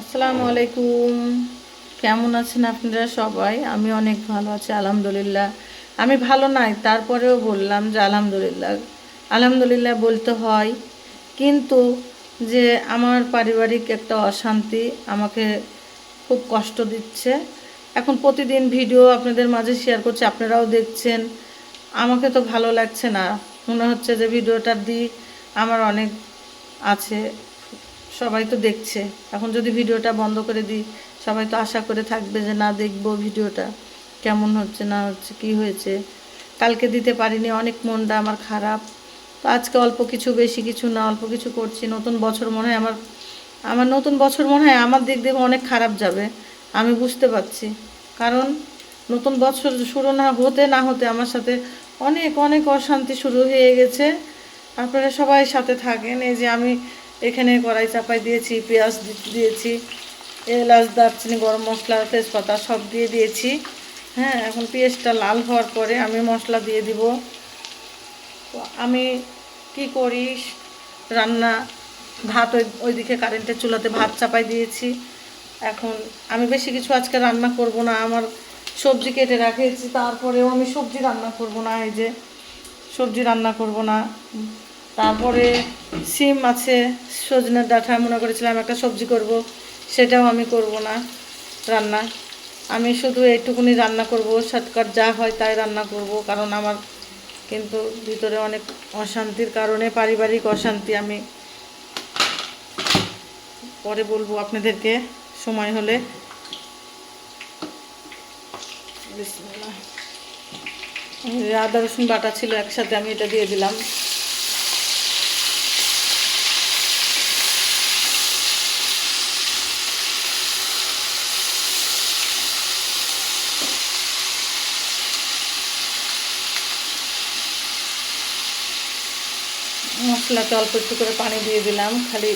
আসসালামু আলাইকুম। কেমন আছেন আপনারা সবাই? আমি অনেক ভালো আছি, আলহামদুলিল্লাহ। আমি ভালো নাই, তারপরেও বললাম যে আলহামদুলিল্লাহ। আলহামদুলিল্লাহ বলতে হয়, কিন্তু যে আমার পারিবারিক একটা অশান্তি আমাকে খুব কষ্ট দিচ্ছে। এখন প্রতিদিন ভিডিও আপনাদের মাঝে শেয়ার করছি, আপনারাও দেখছেন। আমাকে তো ভালো লাগছে না। মনে হচ্ছে যে ভিডিওটা দিই আমার অনেক আছে। সবাই তো দেখছে। এখন যদি ভিডিওটা বন্ধ করে দিই, সবাই তো আশা করে থাকবে যে, না, দেখব ভিডিওটা। কেমন হচ্ছে, না হচ্ছে, কি হয়েছে? কালকে দিতে পারিনি, অনেক মনটা আমার খারাপ। তো আজকে অল্প কিছু, বেশি কিছু না, অল্প কিছু করছি। নতুন বছর মনে হয় আমার আমার নতুন বছর মনে হয় আমার দিক দিয়ে অনেক খারাপ যাবে, আমি বুঝতে পারছি। কারণ নতুন বছর শুরু না হতে না হতে আমার সাথে অনেক অনেক অশান্তি শুরু হয়ে গেছে। আপনারা সবাই সাথে থাকেন, এই যে আমি এখানে কড়াই চাপাই দিয়েছি, পেঁয়াজ দিয়েছি, এলাচ, দারচিনি, গরম মশলা, তেজপাতা সব দিয়ে দিয়েছি। হ্যাঁ এখন পেঁয়াজটা লাল হওয়ার পরে আমি মশলা দিয়ে দিব। তো আমি কি করি, রান্না ভাত ওই, ওইদিকে কারেন্টের চুলাতে ভাত চাপাই দিয়েছি। এখন আমি বেশি কিছু আজকে রান্না করব না, আমার সবজি কেটে রাখেছি, তারপরেও আমি সবজি রান্না করব না, এই যে সবজি রান্না করব না। তারপরে সিম আছে সজনের ডাঁটা মনে করেছিলাম একটা সবজি করব, সেটাও আমি করব না রান্না। আমি শুধু এইটুকুনি রান্না করব শর্টকাট যা হয় তাই রান্না করব, কারণ আমার কিন্তু ভিতরে অনেক অশান্তির কারণে, পারিবারিক অশান্তি আমি পরে বলব আপনাদেরকে, সময় হলে। আদা রসুন বাটা ছিল, একসাথে আমি এটা দিয়ে দিলাম। মশলাতে অল্প একটু করে পানি দিয়ে দিলাম। খালি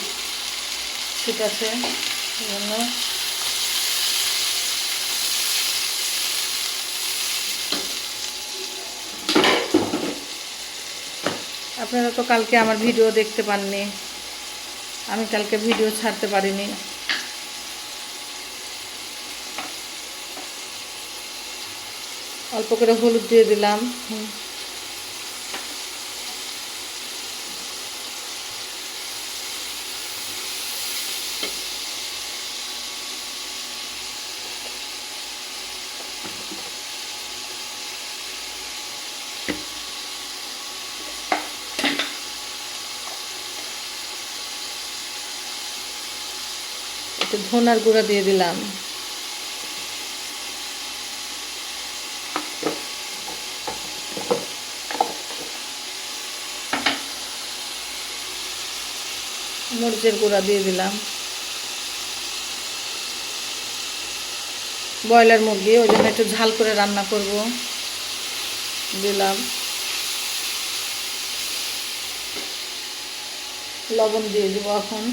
ঠিক আছে জন্য। আপনারা তো কালকে আমার ভিডিও দেখতে পাননি। আমি কালকে ভিডিও ছাড়তে পারিনি। অল্প করে হলুদ দিয়ে দিলাম। হুম। একটু ধনার গুঁড়া দিয়ে দিলাম। মরিচের গুঁড়া দিয়ে দিলাম। ব্রয়লার মুরগি, ওই জন্য একটু ঝাল করে রান্না করব। দিলাম। লবণ দিয়ে দিব এখন।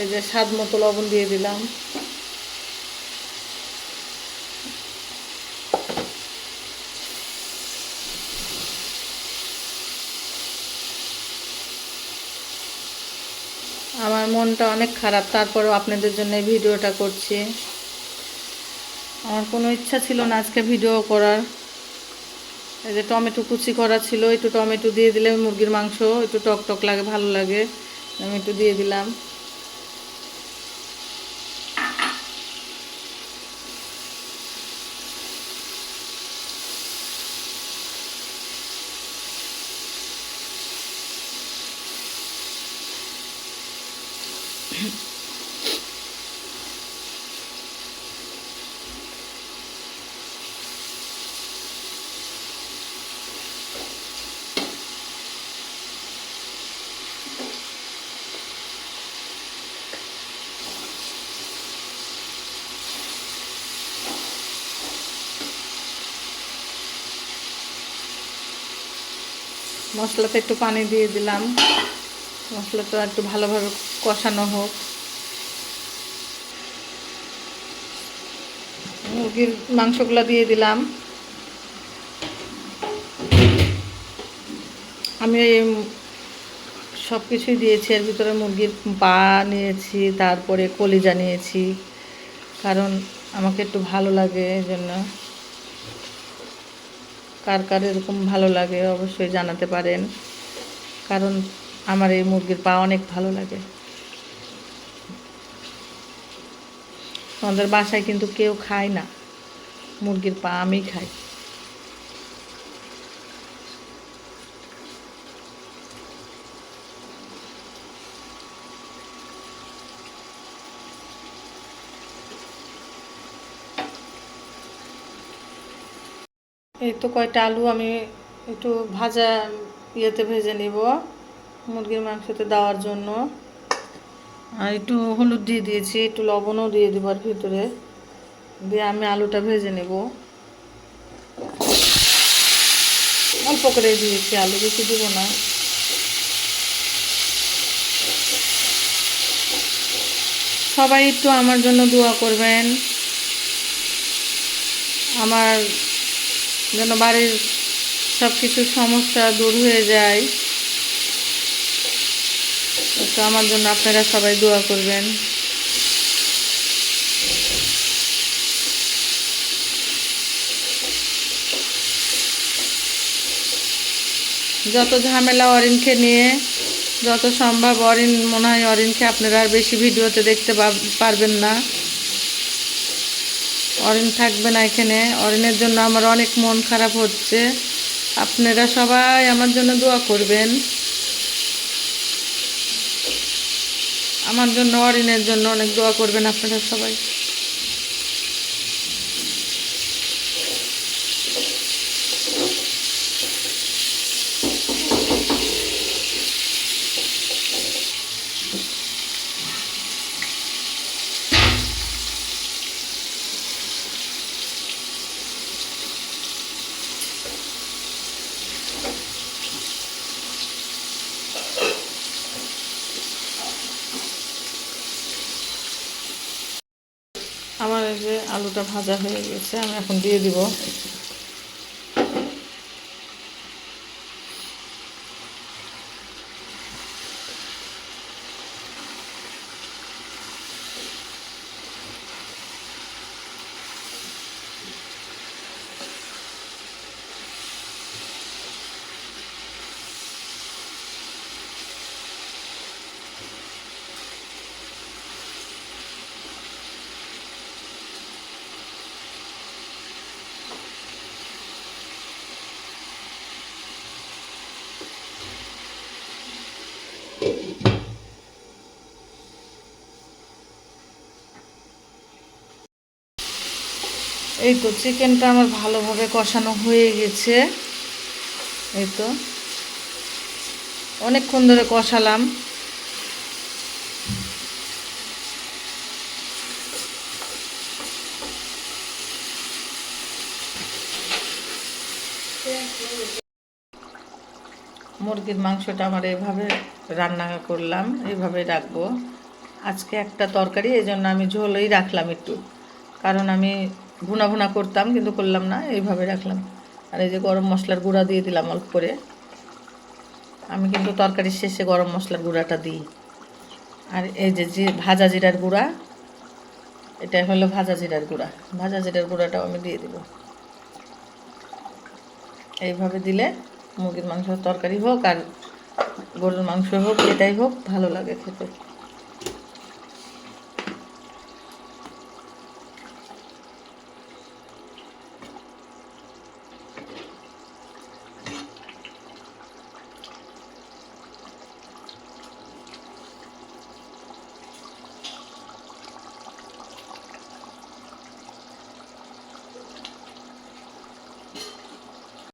এই যে স্বাদ মতো লবণ দিয়ে দিলাম। আমার মনটা অনেক খারাপ, তারপরেও আপনাদের জন্য ভিডিওটা করছি। আমার কোনো ইচ্ছা ছিল না আজকে ভিডিও করার। এই যে টমেটো কুচি করা ছিল, একটু টমেটো দিয়ে দিলে মুরগির মাংস, একটু টক টক লাগে, ভালো লাগে। আমি একটু দিয়ে দিলাম। মশলাতে একটু পানি দিয়ে দিলাম। মশলাটা একটু ভালোভাবে কষানো হোক। মুরগির মাংসগুলো দিয়ে দিলাম। আমি সব কিছুই দিয়েছি। এর ভিতরে মুরগির পা নিয়েছি, তারপরে কলিজা নিয়েছি। কারণ আমাকে একটু ভালো লাগে এই জন্য কার কার এরকম ভালো লাগে অবশ্যই জানাতে পারেন। কারণ আমার এই মুরগির পা অনেক ভালো লাগে। আমাদের বাসায় কিন্তু কেউ খায় না। মুরগির পা আমি খাই। এই তো কয়টা আলু আমি একটু ভাজা ইয়েতে ভেজে নিব, মুরগির মাংসতে দেওয়ার জন্য। আর একটু হলুদ দিয়ে দিয়েছি, একটু লবণও দিয়ে দিব আর ভিতরে। দিয়ে আমি আলুটা ভেজে নেব। অল্প করে দিয়েছি আলু, বেশি দিব না। সবাই একটু আমার জন্য দোয়া করবেন। আমার যেন বাড়ির সব কিছু সমস্যা দূর হয়ে যায়। তো আমার জন্য আপনারা সবাই দোয়া করবেন। যত ঝামেলা অরিনকে নিয়ে, যত সম্ভব অরিন মনে হয় অরিনকে আপনারা আর বেশি ভিডিওতে দেখতে পারবেন না। অরিন থাকবে না এখানে। অরিনের জন্য আমার অনেক মন খারাপ হচ্ছে। আপনারা সবাই আমার জন্য দোয়া করবেন। আমার জন্য, অরিনের জন্য অনেক দোয়া করবেন আপনারা সবাই আমার এই যে আলুটা ভাজা হয়ে গেছে আমি এখন দিয়ে দিব। এই তো চিকেনটা আমার ভালোভাবে কষানো হয়ে গেছে। এই তো। অনেকক্ষণ ধরে কষালাম। মুরগির মাংসটা আমার এভাবে রান্না করলাম এইভাবে রাখব। আজকে একটা তরকারি এই জন্য আমি ঝোলই রাখলাম একটু। কারণ আমি ভুনা ভুনা করতাম, কিন্তু করলাম না, এইভাবে রাখলাম। আর এই যে গরম মশলার গুঁড়া দিয়ে দিলাম অল্প করে। আমি কিন্তু তরকারির শেষে গরম মশলার গুঁড়াটা দিই। আর এই যে যে ভাজা জিরার গুঁড়া এটা হলো ভাজা জিরার গুঁড়া। ভাজা জিরার গুঁড়াটাও আমি দিয়ে দিব। এইভাবে দিলে মুরগির মাংস তরকারি হোক আর গরুর মাংস হোক এটাই হোক ভালো লাগে খেতে।